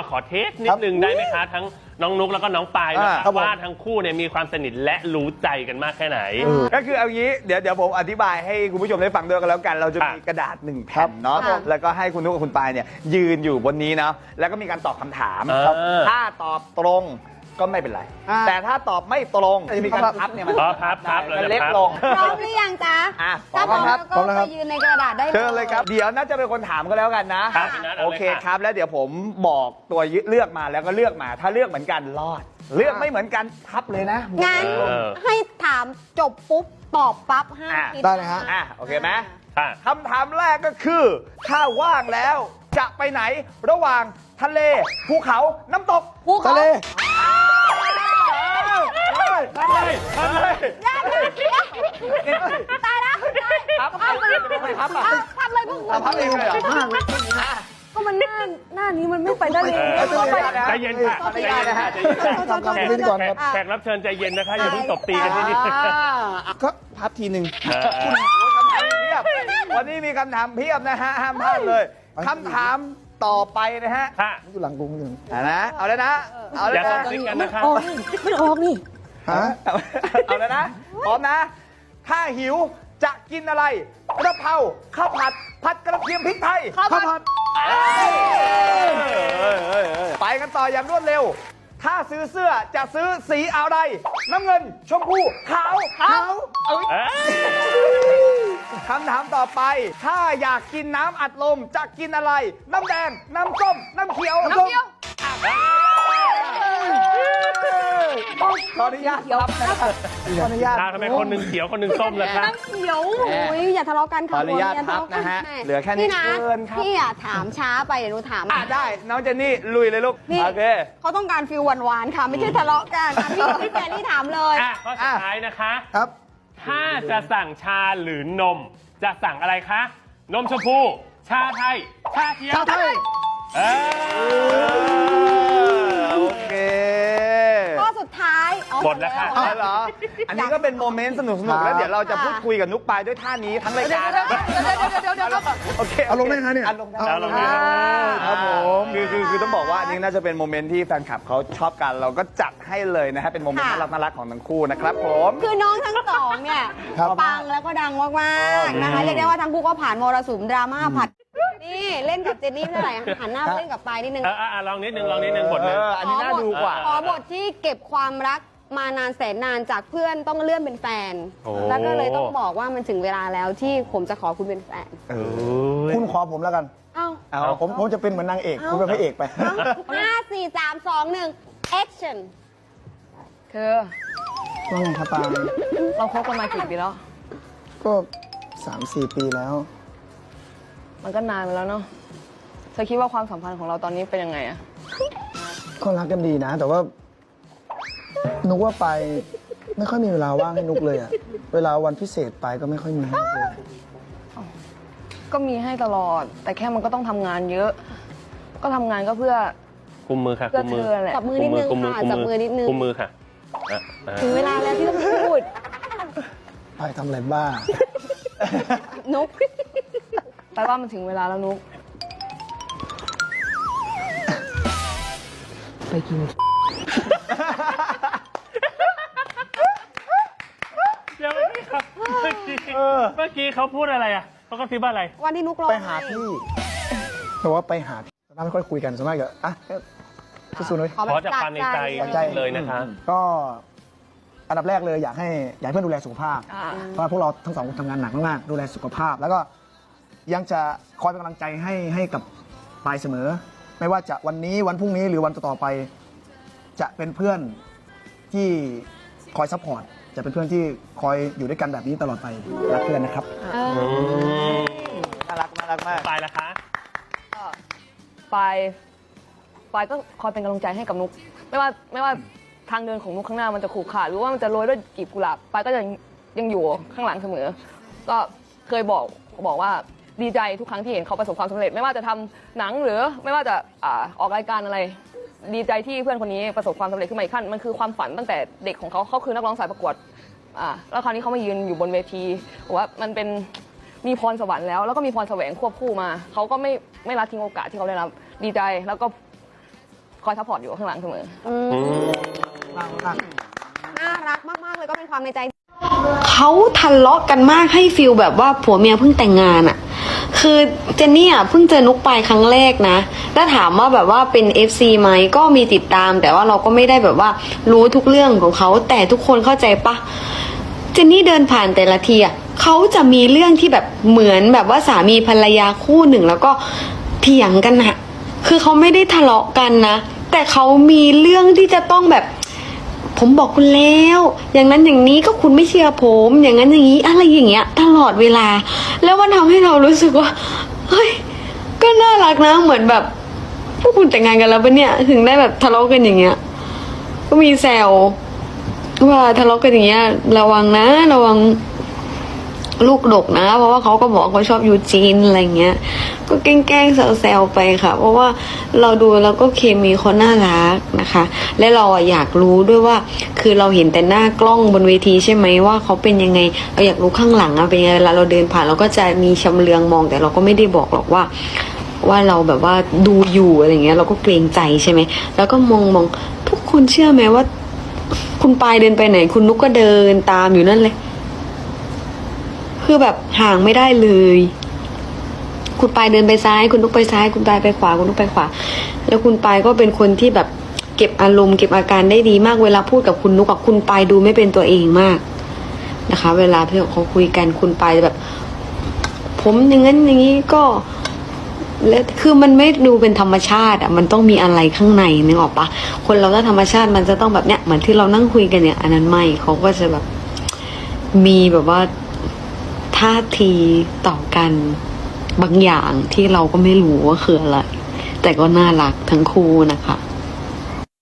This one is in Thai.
มาขอเทสนิดนึงได้ไหมคะ ทั้งน้องนุกแล้วก็น้องปายนะอ่าคะครับผม ว่าทั้งคู่เนี่ยมีความสนิทและรู้ใจกันมากแค่ไหน ก็คือเอางี้เดี๋ยวเดี๋ยวผมอธิบายให้คุณผู้ชมได้ฟังด้วยกันแล้วกัน เราจะครับมีกระดาษหนึ่งแผ่นเนาะครับ แล้วก็ให้คุณนุกกับคุณปายเนี่ยยืนอยู่บนนี้เนาะแล้วก็มีการตอบคำถามอ่าครับถ้าตอบตรง ก็ไม่เป็นไร อ่า แต่ถ้าตอบไม่ตรงจะมีการพับเนี่ยมันอ๋อพับพับเรามันจะเล็กพับลง พร้อมหรือยังจ๊ะอะ ถ้าพร้อมพร้อมครับแล้วพร้อมก็แล้วคไปรับยืนในกระดาษได้เชิญเลยครับ เดี๋ยวน่าจะเป็นคนถามก็แล้วกันนะ ครับพี่นัทโอเอาเลยเคค่ะครับ แล้วเดี๋ยวผมบอกตัวเลือกมาแล้วก็เลือกมา ถ้าเลือกเหมือนกันรอด เลือกไม่เหมือนกันพับเลยนะ งั้นเออ ให้ถามจบปุ๊บตอบปั๊บห้ามอะ คิดได้เลยฮะ อะโอเคไหมค่ะคำถามแรกก็คือ ถ้าว่างแล้ว จะไปไหนระหว่างทะเลภูเขาน้ำตกภูเขาทะเลทะเลทะเลตายแล้วพับพับไม่พับอะเอาพับเลยพวกเอาพับเองเลยเหรอก็มันหน้าหน้านี้มันไม่ไปได้เลยเออก็ไปใจเย็นค่ะขออใจนุญาเย็ตนนะค่ะฮะใจเย็นค่ะทำทำพิธีกรครับแขกรับเชิญใจเย็นนะคะอย่าเพิ่งตบตีกันที่นี่ก็พับทีหนึ่งเออโอ้ยคำถามเพียบวันนี้มีคำถามเพียบนะฮะห้ามพลาดเลย คำถามต่อไปนะฮะค่ะ อยู่หลังกรุงอยู่เอานะเอาแล้วนะ เอาอแล้ย่าวส่นะงซิกกันนะคะไม่ออกนี่ ฮะเอาแล้วนะพร้อมนะ ถ้าหิวจะกินอะไรกระเพราข้าวผัดผัดกระเทียมพริกไทยข้าวผัดไปกันต่ออย่างรวดเร็ว ถ้าซื้อเสื้อจะซื้อสีอะไร น้ำเงิน ชมพูขาวขาวเอ้ย เอ้ย คำถามต่อไป ถ้าอยากกินน้ำอัดลมจะกินอะไร น้ำแดง น้ำส้ม น้ำเขียว น้ำเขียวขออนุญาตครับนะครับขออนุญาตอ้าวทำไมคนหนึ่งเขียวคนหนึ่งส้มล่ะคะน้ำเขียวโอ้ยอย่าทะเลาะกันขออนุญาตย่ทพับเลกันะฮะใช่เหลือแค่นี้พี่นะเชิญครับพี่อะถามช้าไปเดี๋ยวหนูถามอะได้ น้องเจนนี่ลุยเลยลูกนี่โอเคเขาต้องการฟิลหวานๆค่ะไม่ใช่ทะเลาะกันอะพี่พี่แฟนนี่ถามเลยอะข้อสุดท้ายนะคะครับ ถ้าจะสั่งชาหรือนม จะสั่งอะไรคะ นมชมพู ชาไทย ชาเขียวชาไทย เออโอเค ข้อสุดท้ายอ๋อหมดแล้วค่ะ อ๋อเหรอ อันนี้ก็เป็นโมเมนต์สนุกสนุกๆแล้วเดี๋ยวเราจะพูดคุยกับนุกปายด้วยท่านี้ทั้งรายเดี๋ยวการ เดี๋ยวเดี๋ยวเดี๋ยว โอเคเอาลงได้ไหมเนี่ยเอาลงได้เอาลงได้ครับผมคือคือคือต้องบอกว่าอันนี้น่าจะเป็นโมเมนต์ที่แฟนคลับเขาชอบกันเราก็จัดให้เลยนะฮะเป็นโมเมนต์น่ารักน่ารักของทั้งคู่นะครับผม คือน้องทั้งสองเนี่ยครับ ปังแล้วก็ดังมากๆนะคะเรียกได้ว่าทั้งคู่ก็ผ่านมรสุมดราม่าผัดนี่เล่นกับเจนนี่เท่าไหร่หันหน้าไปเล่นกับปายนิดนึงเออเออเออลองนิดนึงลองนิดนึงบทเอนึงออันนี้น่าดูกว่า ขอบทที่เก็บความรัก มานานแสนนานจากเพื่อนต้องเลื่อนเป็นแฟน โอ้ แล้วก็เลยต้องบอกว่ามันถึงเวลาแล้วที่ผมจะขอคุณเป็นแฟนเออ คุณขอผมแล้วกัน เอ้า เอาผมผมจะเป็นเหมือนนางเอกเอ้าคุณเป็นพระเอกไป เอ้าห้าสี่สามสองหนึ่ง action คือว่าไงครับปาเราคบกันมากี่ปีแล้ว ก็สามสี่ปีแล้ว มันก็นานมาแล้วเนาะ เธอคิดว่าความสัมพันธ์ของเราตอนนี้เป็นยังไงอะก็รักกันดีนะ แต่ว่า นุกว่าไปไม่ค่อยมีเวลาว่างให้นุกเลยอะเวลาวันพิเศษไปก็ไม่ค่อยมีให้นุกเลยก็มีให้ตลอด แต่แค่มันก็ต้องทำงานเยอะ ก็ทำงานก็เพื่อ กุมมือค่ะเพื่อกุมมือเธอแหละ จับมือนิดนึงกุมมือค่ะกุมจับมือนิดนึงกุมมือค่ะอะอะถึงเวลาแล้วที่ต้องพูด ไปทำอะไรบ้านุกแปลว่ามันถึงเวลาแล้วนุกไปกิน เดี๋ยวเมื่อกี้ครับเมื่อกี้เมื่อ กี้เขาพูดอะไรอะเขาก็คิดว่าอะไร วันที่นุกร้องไปหาพี่ แต่ว่าไปหาพี่ส่วนมากไม่ค่อยคุยกันส่วนมากก็อะสู้ๆเลยขอขแบอบจากความในใจใจ เลยนะคะ ก็อันดับแรกเลยอยากให้อยากให้เพื่อนดูแลสุขภาพ อ่า เพราะว่าพวกเราทั้งสองคนทำงานหนักมากๆดูแลสุขภาพ แล้วก็ยังจะคอยเป็นกำลังใจให้ให้กับปายเสมอ ไม่ว่าจะวันนี้วันพรุ่งนี้หรือวันต่อๆไป จะเป็นเพื่อนที่คอยซัพพอร์ต จะเป็นเพื่อนที่คอยอยู่ด้วยกันแบบนี้ตลอดไปรักเพื่อนนะครับเอออืมน่ารักน่ารักมาก ตายละคะปายปายก็คอยเป็นกำลังใจให้กับนุก ไม่ว่าไม่ว่าทางเดินของนุกข้างหน้ามันจะขรุขระหรือว่ามันจะโรยด้วยกลีบกุหลาบปายก็ยังยังอยู่ข้างหลังเสมอ ก็เคยบอกบอกว่าดีใจทุกครั้งที่เห็นเขาประสบความสำเร็จ ไม่ว่าจะทำหนังหรือไม่ว่าจะอ่าออกรายการอะไร ดีใจที่เพื่อนคนนี้ประสบความสำเร็จขึ้นมาอีกขั้นมันคือความฝันตั้งแต่เด็กของเขาเขาคือนักร้องสายประกวดอ่าแล้วคราวนี้เขามายืนอยู่บนเวทีบอกว่ามันเป็นมีพรสวรรค์แล้วแล้วก็มีพรแสวงควบคู่มาเขาก็ไม่ไม่ละทิ้งโอกาสที่เขาได้รับดีใจแล้วก็คอยซัพพอร์ตอยู่ข้างหลังเสมออืมมากมากน่ารักมาก ๆ เลยก็เป็นความในใจ เขาทะเลาะกันมากให้ฟิลแบบว่าผัวเมียเพิ่งแต่งงานอะคือเจนนี่อะเพิ่งเจอนุกปายครั้งแรกนะ ถ้าถามว่าแบบว่าเป็น FC ไหมก็มีติดตาม แต่ว่าเราก็ไม่ได้แบบว่ารู้ทุกเรื่องของเขา แต่ทุกคนเข้าใจปะเจนนี่เดินผ่านแต่ละทีอะเขาจะมีเรื่องที่แบบเหมือนแบบว่าสามีภรรยาคู่หนึ่ง แล้วก็เถียงกันอะคือเขาไม่ได้ทะเลาะกันนะ แต่เขามีเรื่องที่จะต้องแบบผมบอกคุณแล้ว อย่างนั้นอย่างนี้ก็คุณไม่เชื่อผม อย่างนั้นอย่างนี้อะไรอย่างเงี้ย ตลอดเวลา แล้วมันทำให้เรารู้สึกว่า เฮ้ย ก็น่ารักนะ เหมือนแบบ พวกคุณแต่งงานกันแล้วปะเนี่ย ถึงได้แบบทะเลาะกันอย่างเงี้ย ก็มีแซวว่าทะเลาะกันอย่างเงี้ย ระวังนะ ระวังลูกดกนะ เพราะว่าเขาก็บอกเขาชอบยูจีนอะไรเงี้ย ก็แกล้งแซวๆไปค่ะ เพราะว่าเราดูแล้วก็เคมีเขาน่ารักนะคะ และเราอะอยากรู้ด้วยว่า คือเราเห็นแต่หน้ากล้องบนเวทีใช่ไหมว่าเขาเป็นยังไง เราอยากรู้ข้างหลังอะเป็นยังไงเวลาเราเดินผ่านเราก็จะมีชำเลืองมองแต่เราก็ไม่ได้บอกหรอกว่า ว่าเราแบบว่าดูอยู่อะไรเงี้ย เราก็เกรงใจใช่ไหมแล้วก็มองมองทุกคนเชื่อไหมว่า คุณปายเดินไปไหน คุณนุกก็เดินตามอยู่นั่นเลย คือแบบห่างไม่ได้เลย คุณปายเดินไปซ้าย คุณนุกไปซ้าย คุณปายไปขวา คุณนุกไปขวา แล้วคุณปายก็เป็นคนที่แบบเก็บอารมณ์เก็บอาการได้ดีมากเวลาพูดกับคุณนุกกับคุณปายดูไม่เป็นตัวเองมากนะคะ เวลาที่เขาคุยกันคุณปายจะแบบ ผมอย่างนั้นอย่างนี้ก็ และคือมันไม่ดูเป็นธรรมชาติอะมันต้องมีอะไรข้างในนึกออกปะคนเราถ้าธรรมชาติมันจะต้องแบบเนี้ยเหมือนที่เรานั่งคุยกันเนี่ย อันนั้นไม่เขาก็จะแบบมีแบบว่าท่าทีต่อกันบางอย่างที่เราก็ไม่รู้ว่าคืออะไร แต่ก็น่ารักทั้งคู่นะคะ